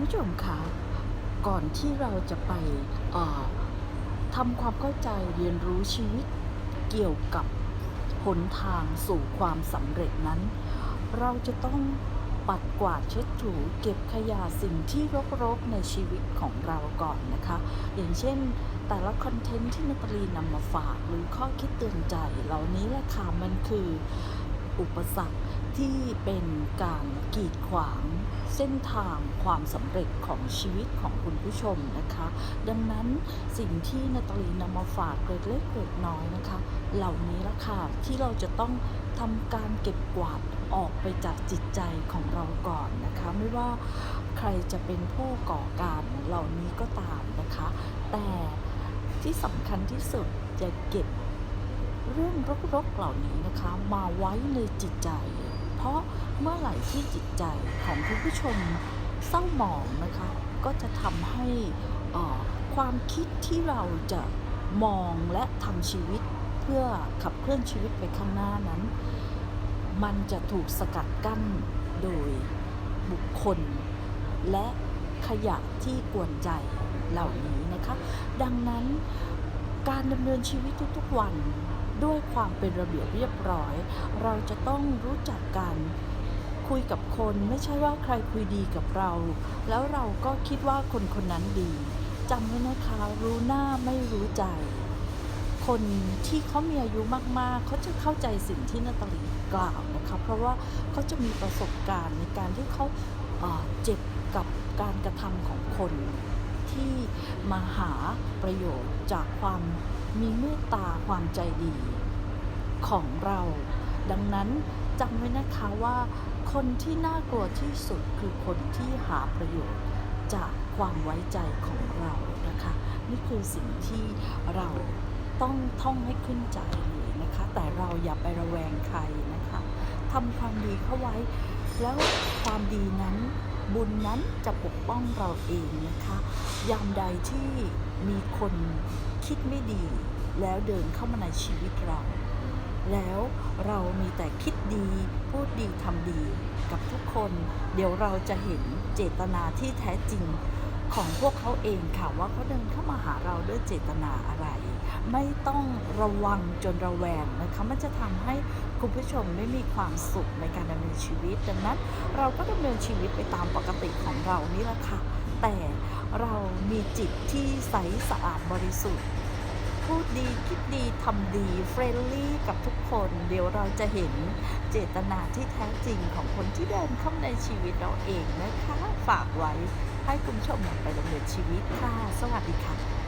ผู้ชมคะก่อนที่เราจะไปทำความเข้าใจเรียนรู้ชีวิตเกี่ยวกับหนทางสู่ความสำเร็จนั้น เราจะต้องปัดกวาดเช็ดถูเก็บขยะสิ่งที่รกๆในชีวิตของเราก่อนนะคะ อย่างเช่นแต่ละคอนเทนต์ที่นาตาลีนำมาฝากหรือข้อคิดเตือนใจ เหล่านี้แหละค่ะมันคือ อุปสรรคที่เป็นการกีดขวางเส้นทางความสำเร็จของชีวิตของคุณผู้ชมนะคะ ดังนั้นสิ่งที่นาตาลีนำมาฝากเกร็ดเล็กเกร็ดน้อยนะคะ เหล่านี้ละค่ะที่เราจะต้องทำการเก็บกวาดออกไปจากจิตใจของเราก่อนนะคะ ไม่ว่าใครจะเป็นผู้ก่อการเหล่านี้ก็ตามนะคะ แต่ที่สำคัญที่สุดจะเก็บ เรื่องรกๆเหล่านี้นะคะมาไว้ในจิตใจ เพราะเมื่อไหร่ที่จิตใจของคุณผู้ชมเศร้าหมองนะคะ ก็จะทำให้ความคิดที่เราจะมองและทำชีวิตเพื่อขับเคลื่อนชีวิตไปข้างหน้านั้น มันจะถูกสกัดกั้นโดยบุคคล และขยะที่กวนใจเหล่านี้นะคะ ดังนั้นการดำเนินชีวิตทุกๆวัน ด้วยความเป็นระเบียบเรียบร้อย เราจะต้องรู้จักการคุยกับคนไม่ใช่ว่าใครคุยดีกับเรา แล้วเราก็คิดว่าคนคนนั้นดีจำไว้นะคะรู้หน้าไม่รู้ใจ คนที่เขามีอายุมากๆ เขาจะเข้าใจสิ่งที่นาตาลีกล่าวนะคะ เพราะว่าเขาจะมีประสบการณ์ในการที่เขาเอ่อเจ็บกับการกระทำของคนที่มาหาประโยชน์จากความ มีเมตตาความใจดีของเรา ดังนั้นจำไว้นะคะว่า คนที่น่ากลัวที่สุดคือคนที่หาประโยชน์จากความไว้ใจของเรานะคะ นี่คือสิ่งที่เราต้องท่องให้ขึ้นใจเลยนะคะ แต่เราอย่าไประแวงใครนะคะทำความดีเข้าไว้ แล้วความดีนั้น บุญนั้นจะปกป้องเราเองนะคะ ยามใดที่มีคนคิดไม่ดี แล้วเดินเข้ามาในชีวิตเรา แล้วเรามีแต่คิดดี พูดดีทำดีกับทุกคน เดี๋ยวเราจะเห็นเจตนาที่แท้จริง ของพวกเขาเองค่ะว่าเขาเดินเข้ามาหาเราด้วยเจตนาอะไร ไม่ต้องระวังจนระแวงนะคะมันจะทำให้คุณผู้ชมไม่มีความสุขในการดำเนินชีวิตดังนั้นเราก็ดำเนินชีวิตไปตามปกติของเรานี่แหละค่ะแต่เรามีจิตที่ใสสะอาดบริสุทธิ์ พูดดีคิดดีทำดีเฟรนลี่กับทุกคน เดี๋ยวเราจะเห็นเจตนาที่แท้จริงของคนที่เดินเข้าในชีวิตเราเองนะคะ ฝากไว้ให้คุณชมนำไปดำเนินชีวิตค่ะ สวัสดีค่ะ